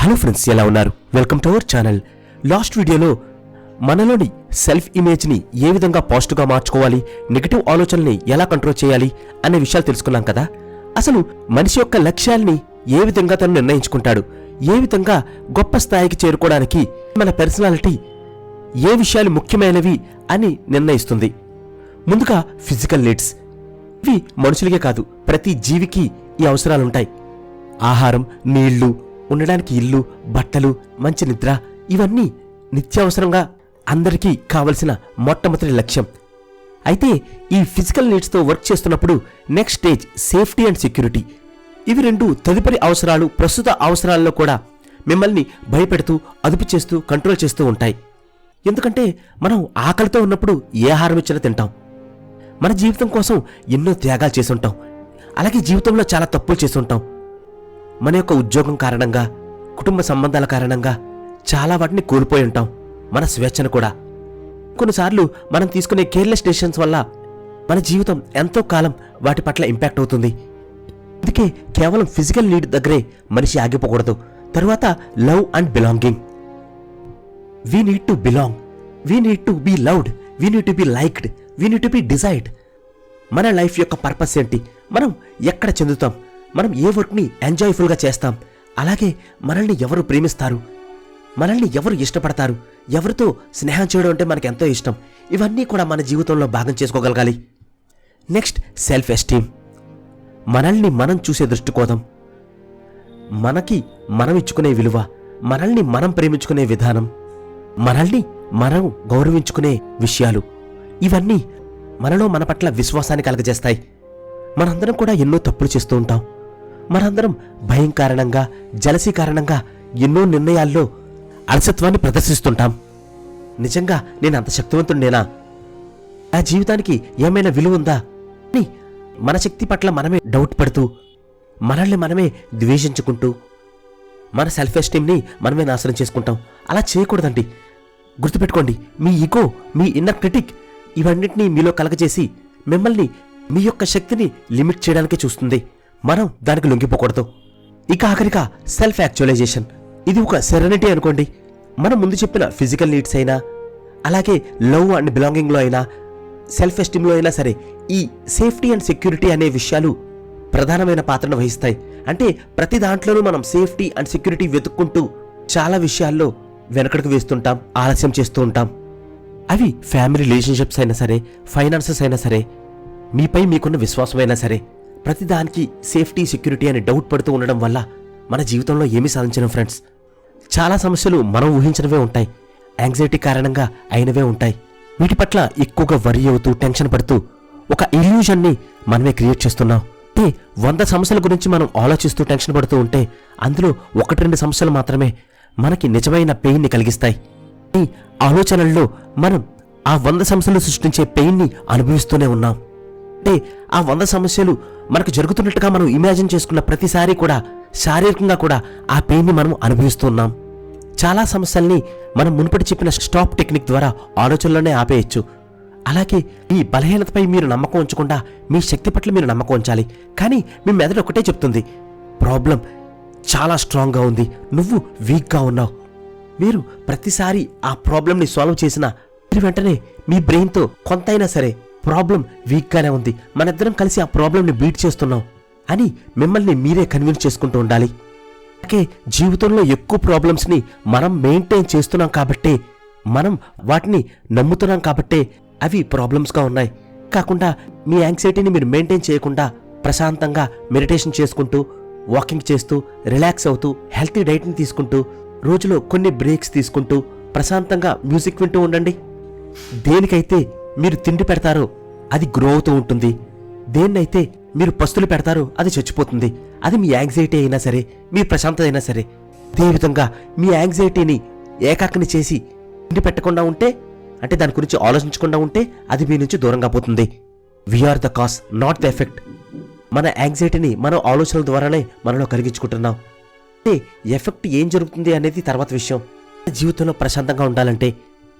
Hello friends ఎలా ఉన్నారు? Welcome to our channel. Last వీడియోలో మనలోని సెల్ఫ్ ఇమేజ్ని ఏ విధంగా పాజిటివ్గా మార్చుకోవాలి నెగిటివ్ ఆలోచనల్ని ఎలా కంట్రోల్ చేయాలి అనే విషయాలు తెలుసుకున్నాం కదా? అసలు మనిషి యొక్క లక్ష్యాల్ని ఏ విధంగా తను నిర్ణయించుకుంటాడు ఏ విధంగా గొప్ప స్థాయికి చేరుకోవడానికి మన పర్సనాలిటీ ఏ విషయాలు ముఖ్యమైనవి అని నిర్ణయిస్తుంది. ముందుగా ఫిజికల్ నీడ్స్ ఇవి మనుషులకే కాదు ప్రతి జీవికి ఈ అవసరాలుంటాయి. ఆహారం నీళ్ళు ఉండడానికి ఇల్లు బట్టలు మంచి నిద్ర ఇవన్నీ నిత్యావసరంగా అందరికీ కావలసిన మొట్టమొదటి లక్ష్యం. అయితే ఈ ఫిజికల్ నీడ్స్తో వర్క్ చేస్తున్నప్పుడు next stage safety and security. ఇవి రెండు తదుపరి అవసరాలు ప్రస్తుత అవసరాల్లో కూడా మిమ్మల్ని భయపెడుతూ అదుపు చేస్తూ కంట్రోల్ చేస్తూ ఉంటాయి. ఎందుకంటే మనం ఆకలితో ఉన్నప్పుడు ఏ ఆహారం ఇచ్చినా తింటాం. మన జీవితం కోసం ఎన్నో త్యాగాలు చేసుంటాం అలాగే జీవితంలో చాలా తప్పులు చేసుంటాం మన యొక్క ఉద్యోగం కారణంగా కుటుంబ సంబంధాల కారణంగా చాలా వాటిని కోల్పోయి ఉంటాం మన స్వేచ్ఛను కూడా. కొన్నిసార్లు మనం తీసుకునే కేర్లెస్ డెసిషన్స్ వల్ల మన జీవితం ఎంతో కాలం వాటి పట్ల ఇంపాక్ట్ అవుతుంది. అందుకే కేవలం ఫిజికల్ నీడ్ దగ్గరే మనిషి ఆగిపోకూడదు. తరువాత love and belonging. We need to belong we need to be loved we need to be liked we need to be desired మన లైఫ్ యొక్క పర్పస్ ఏంటి? మనం ఎక్కడ చెందుతాం? మనం ఏ వర్క్ని ఎంజాయ్ఫుల్గా చేస్తాం అలాగే మనల్ని ఎవరు ప్రేమిస్తారు మనల్ని ఎవరు ఇష్టపడతారు ఎవరితో స్నేహం చేయడం అంటే మనకు ఎంతో ఇష్టం. ఇవన్నీ కూడా మన జీవితంలో భాగం చేసుకోగలగాలి. నెక్స్ట్ సెల్ఫ్ ఎస్టీమ్ మనల్ని మనం చూసే దృష్టికోణం. మనకి మనం ఇచ్చుకునే విలువ మనల్ని మనం ప్రేమించుకునే విధానం మనల్ని మనం గౌరవించుకునే విషయాలు. ఇవన్నీ మనలో మన పట్ల విశ్వాసాన్ని కలగజేస్తాయి. మనందరం కూడా ఎన్నో తప్పులు చేస్తూ ఉంటాం. మనందరం భయం కారణంగా జలసి కారణంగా ఎన్నో నిర్ణయాల్లో అలసత్వాన్ని ప్రదర్శిస్తుంటాం. నిజంగా నేను అంత శక్తివంతుండేనా నా జీవితానికి ఏమైనా విలువ ఉందా? అని మన శక్తి పట్ల మనమే డౌట్ పడుతూ మనల్ని మనమే ద్వేషించుకుంటూ మన సెల్ఫ్ ఎస్టీమ్ని మనమే నాశనం చేసుకుంటాం. అలా చేయకూడదండి. గుర్తుపెట్టుకోండి మీ ఈగో మీ ఇన్నర్ క్రిటిక్ ఇవన్నిటినీ మీలో కలగజేసి మిమ్మల్ని మీ యొక్క శక్తిని లిమిట్ చేయడానికే చూస్తుంది. మనం దానికి లొంగిపోకూడదు. ఇక ఆఖరిగా సెల్ఫ్ యాక్చువలైజేషన్ ఇది ఒక సెరెనిటీ అనుకోండి. మనం ముందు చెప్పిన ఫిజికల్ నీడ్స్ అయినా అలాగే లవ్ అండ్ బిలాంగింగ్లో అయినా సెల్ఫ్ ఎస్టీమ్లో అయినా సరే ఈ సేఫ్టీ అండ్ సెక్యూరిటీ అనే విషయాలు ప్రధానమైన పాత్రను వహిస్తాయి. అంటే ప్రతి దాంట్లోనూ మనం సేఫ్టీ అండ్ సెక్యూరిటీ వెతుక్కుంటూ చాలా విషయాల్లో వెనకడుకు వేస్తుంటాం ఆలస్యం చేస్తూ ఉంటాం. అవి ఫ్యామిలీ రిలేషన్షిప్స్ అయినా సరే ఫైనాన్సెస్ అయినా సరే మీపై మీకున్న విశ్వాసమైనా సరే ప్రతిదానికి సేఫ్టీ సెక్యూరిటీ అని డౌట్ పడుతూ ఉండడం వల్ల మన జీవితంలో ఏమీ సాధించలేం ఫ్రెండ్స్. చాలా సమస్యలు మనం ఊహించినవే ఉంటాయి. యాంగ్జైటీ కారణంగా అయినవే ఉంటాయి. వీటి పట్ల ఎక్కువగా వరి అవుతూ టెన్షన్ పడుతూ ఒక ఇల్యూజన్ని మనమే క్రియేట్ చేస్తున్నాం. అంటే వంద సమస్యల గురించి మనం ఆలోచిస్తూ టెన్షన్ పడుతూ ఉంటే అందులో ఒకటి రెండు సమస్యలు మాత్రమే మనకి నిజమైన పెయిన్ని కలిగిస్తాయి. ఈ ఆలోచనల్లో మనం ఆ వంద సమస్యలు సృష్టించే పెయిన్ని అనుభవిస్తూనే ఉన్నాం. అంటే ఆ వంద సమస్యలు మనకు జరుగుతున్నట్టుగా మనం ఇమాజిన్ చేసుకున్న ప్రతిసారి కూడా శారీరకంగా కూడా ఆ పెయిన్ని మనం అనుభవిస్తున్నాం చాలా సమస్యల్ని మనం మునుపటి చెప్పిన స్టాప్ టెక్నిక్ ద్వారా ఆలోచనలోనే ఆపేయచ్చు. అలాగే ఈ బలహీనతపై మీరు నమ్మకం ఉంచకుండా మీ శక్తి పట్ల మీరు నమ్మకం ఉంచాలి. కానీ మీ మెదడు ఒకటే చెప్తుంది ప్రాబ్లం చాలా స్ట్రాంగ్గా ఉంది. నువ్వు వీక్గా ఉన్నావు. మీరు ప్రతిసారి ఆ ప్రాబ్లంని సాల్వ్ చేసిన మీరు వెంటనే మీ బ్రెయిన్తో కొంతైనా సరే ప్రాబ్లం వీక్గానే ఉంది. మనిద్దరం కలిసి ఆ ప్రాబ్లంని బీట్ చేస్తున్నాం. అని మిమ్మల్ని మీరే కన్విన్స్ చేసుకుంటూ ఉండాలి. అలాగే జీవితంలో ఎక్కువ ప్రాబ్లమ్స్ని మనం మెయింటైన్ చేస్తున్నాం కాబట్టే మనం వాటిని నమ్ముతున్నాం కాబట్టే అవి ప్రాబ్లమ్స్గా ఉన్నాయి. కాకుండా మీ యాంగ్జైటీని మీరు మెయింటైన్ చేయకుండా ప్రశాంతంగా మెడిటేషన్ చేసుకుంటూ వాకింగ్ చేస్తూ రిలాక్స్ అవుతూ హెల్తీ డైట్ని తీసుకుంటూ రోజులో కొన్ని బ్రేక్స్ తీసుకుంటూ ప్రశాంతంగా మ్యూజిక్ వింటూ ఉండండి. దేనికైతే మీరు తిండి పెడతారో అది గ్రో అవుతూ ఉంటుంది. దేన్నైతే మీరు పస్తులు పెడతారో అది చచ్చిపోతుంది. అది మీ యాంగ్జైటీ అయినా సరే మీ ప్రశాంతత అయినా సరే. అదేవిధంగా మీ యాంగ్జైటీని ఏకాకిని చేసి తిండి పెట్టకుండా ఉంటే అంటే దాని గురించి ఆలోచించకుండా ఉంటే అది మీ నుంచి దూరంగా పోతుంది. We are the cause not the effect మన యాంగ్జైటీని మన ఆలోచనల ద్వారానే మనలో కలిగించుకుంటున్నాం అంటే ఎఫెక్ట్ ఏం జరుగుతుంది అనేది తర్వాత విషయం. జీవితంలో ప్రశాంతంగా ఉండాలంటే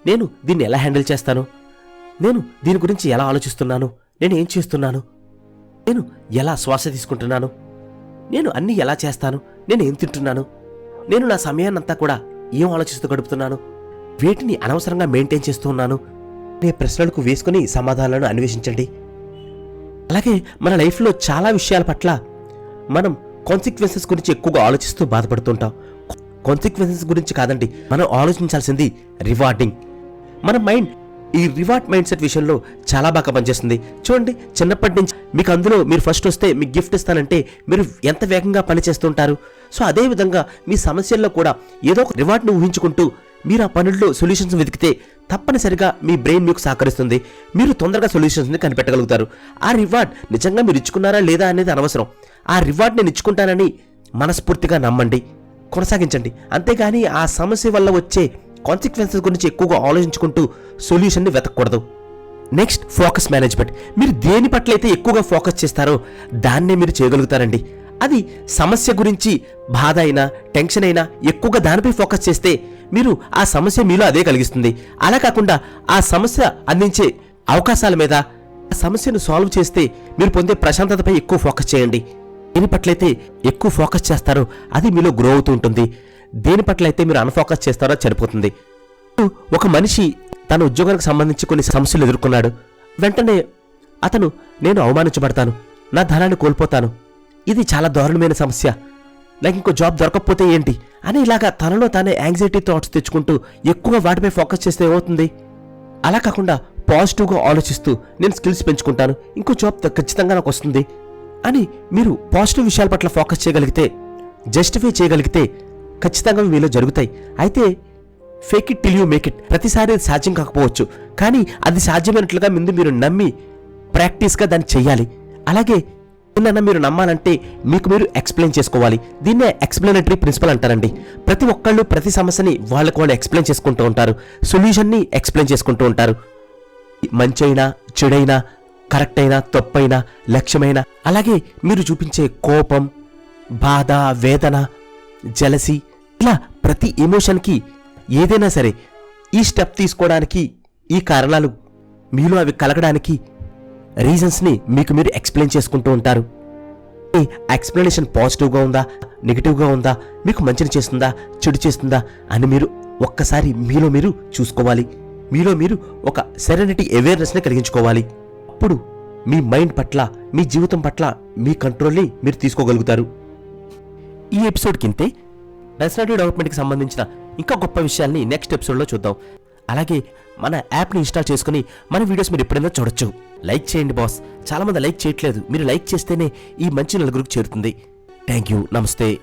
నేను దీన్ని ఎలా హ్యాండిల్ చేస్తాను? నేను దీని గురించి ఎలా ఆలోచిస్తున్నాను? నేను ఏం చేస్తున్నాను? నేను ఎలా శ్వాస తీసుకుంటున్నాను? నేను అన్నీ ఎలా చేస్తాను? నేను ఏం తింటున్నాను? నేను నా సమయాన్నంతా కూడా ఏం ఆలోచిస్తూ గడుపుతున్నాను? వేటిని అనవసరంగా మెయింటైన్ చేస్తూ ఉన్నాను? అనే ప్రశ్నలకు వేసుకుని సమాధానాలను అన్వేషించండి. అలాగే మన లైఫ్లో చాలా విషయాల పట్ల మనం కాన్సిక్వెన్సెస్ గురించి ఎక్కువగా ఆలోచిస్తూ బాధపడుతుంటాం. కాన్సిక్వెన్సెస్ గురించి కాదండి మనం ఆలోచించాల్సింది రివార్డింగ్ మన మైండ్ ఈ రివార్డ్ మైండ్ సెట్ విషయంలో చాలా బాగా పనిచేస్తుంది. చూడండి చిన్నప్పటి నుంచి మీకు అందులో మీరు ఫస్ట్ వస్తే మీకు గిఫ్ట్ ఇస్తానంటే మీరు ఎంత వేగంగా పని చేస్తుంటారు? సో అదే విధంగా మీ సమస్యల్లో కూడా ఏదో ఒక రివార్డ్ను ఊహించుకుంటూ మీరు ఆ పనుల్లో సొల్యూషన్స్ వెతికితే తప్పనిసరిగా మీ బ్రెయిన్ మీకు సహకరిస్తుంది. మీరు తొందరగా సొల్యూషన్స్ని కనిపెట్టగలుగుతారు. ఆ రివార్డ్ నిజంగా మీరు ఇచ్చుకున్నారా లేదా అనేది అనవసరం. ఆ రివార్డ్ నేను ఇచ్చుకుంటానని మనస్ఫూర్తిగా నమ్మండి. కొనసాగించండి. అంతేగాని ఆ సమస్య వల్ల వచ్చే కాన్సిక్వెన్సెస్ గురించి ఎక్కువగా ఆలోచించుకుంటూ సొల్యూషన్ని వెతకూడదు నెక్స్ట్ ఫోకస్ మేనేజ్మెంట్ మీరు దేని పట్ల అయితే ఎక్కువగా ఫోకస్ చేస్తారో దాన్నే మీరు చేయగలుగుతారండి. అది సమస్య గురించి బాధ అయినా టెన్షన్ అయినా ఎక్కువగా దానిపై ఫోకస్ చేస్తే మీరు ఆ సమస్య మీలో అదే కలిగిస్తుంది. అలా కాకుండా ఆ సమస్య అందించే అవకాశాల మీద ఆ సమస్యను సాల్వ్ చేస్తే మీరు పొందే ప్రశాంతతపై ఎక్కువ ఫోకస్ చేయండి. దేని పట్లయితే ఎక్కువ ఫోకస్ చేస్తారో అది మీలో గ్రో అవుతూ ఉంటుంది. దేని పట్ల అయితే మీరు అన్ఫోకస్ చేస్తారో చనిపోతుంది ఒక మనిషి తన ఉద్యోగానికి సంబంధించి కొన్ని సమస్యలు ఎదుర్కొన్నాడు. వెంటనే అతను నేను అవమానించబడతాను. నా ధనాన్ని కోల్పోతాను. ఇది చాలా దారుణమైన సమస్య. నాకు ఇంకో జాబ్ దొరకకపోతే ఏంటి? అని ఇలాగా తనలో తానే యాంగ్జైటీ థాట్స్ తెచ్చుకుంటూ ఎక్కువగా వాటిపై ఫోకస్ చేస్తే ఏమవుతుంది? అలా కాకుండా పాజిటివ్గా ఆలోచిస్తూ నేను స్కిల్స్ పెంచుకుంటాను. ఇంకో జాబ్ ఖచ్చితంగా నాకు వస్తుంది. అని మీరు పాజిటివ్ విషయాల పట్ల ఫోకస్ చేయగలిగితే జస్టిఫై చేయగలిగితే ఖచ్చితంగా అవి మీలో జరుగుతాయి. అయితే fake it till you make it ప్రతిసారి అది సాధ్యం కాకపోవచ్చు. కానీ అది సాధ్యమైనట్లుగా ముందు మీరు నమ్మి ప్రాక్టీస్గా దాన్ని చేయాలి అలాగే ఏదన్నా మీరు నమ్మాలంటే మీకు మీరు ఎక్స్ప్లెయిన్ చేసుకోవాలి. దీన్నే ఎక్స్ప్లెనేటరీ ప్రిన్సిపల్ అంటారండి. ప్రతి ఒక్కళ్ళు ప్రతి సమస్యని వాళ్ళకు వాళ్ళు ఎక్స్ప్లెయిన్ చేసుకుంటూ ఉంటారు. సొల్యూషన్ని ఎక్స్ప్లెయిన్ చేసుకుంటూ ఉంటారు. మంచైనా చెడైనా కరెక్ట్ అయినా తప్పైనా లక్ష్యమైనా అలాగే మీరు చూపించే కోపం బాధ వేదన జలసి ఇలా ప్రతి ఎమోషన్కి ఏదైనా సరే ఈ స్టెప్ తీసుకోవడానికి ఈ కారణాలు మీలో అవి కలగడానికి రీజన్స్ని మీకు మీరు ఎక్స్ప్లెయిన్ చేసుకుంటూ ఉంటారు. ఈ ఎక్స్ప్లెనేషన్ పాజిటివ్గా ఉందా నెగిటివ్గా ఉందా మీకు మంచిని చేస్తుందా చెడు చేస్తుందా అని మీరు ఒక్కసారి మీలో మీరు చూసుకోవాలి. మీలో మీరు ఒక సెరెనిటీ అవేర్నెస్ని కలిగించుకోవాలి. అప్పుడు మీ మైండ్ పట్ల మీ జీవితం పట్ల మీ కంట్రోల్ని మీరు తీసుకోగలుగుతారు. ఈ ఎపిసోడ్ కింతే పర్సనాలిటీ డెవలప్మెంట్కి సంబంధించిన ఇంకా గొప్ప విషయాల్ని నెక్స్ట్ ఎపిసోడ్లో చూద్దాం. అలాగే మన యాప్ని ఇన్స్టాల్ చేసుకుని మన వీడియోస్ మీరు ఎప్పుడైనా చూడొచ్చు. లైక్ చేయండి బాస్ చాలా మంది లైక్ చేయట్లేదు. మీరు లైక్ చేస్తేనే ఈ మంచి నలుగురికి చేరుతుంది. థ్యాంక్ యూ నమస్తే.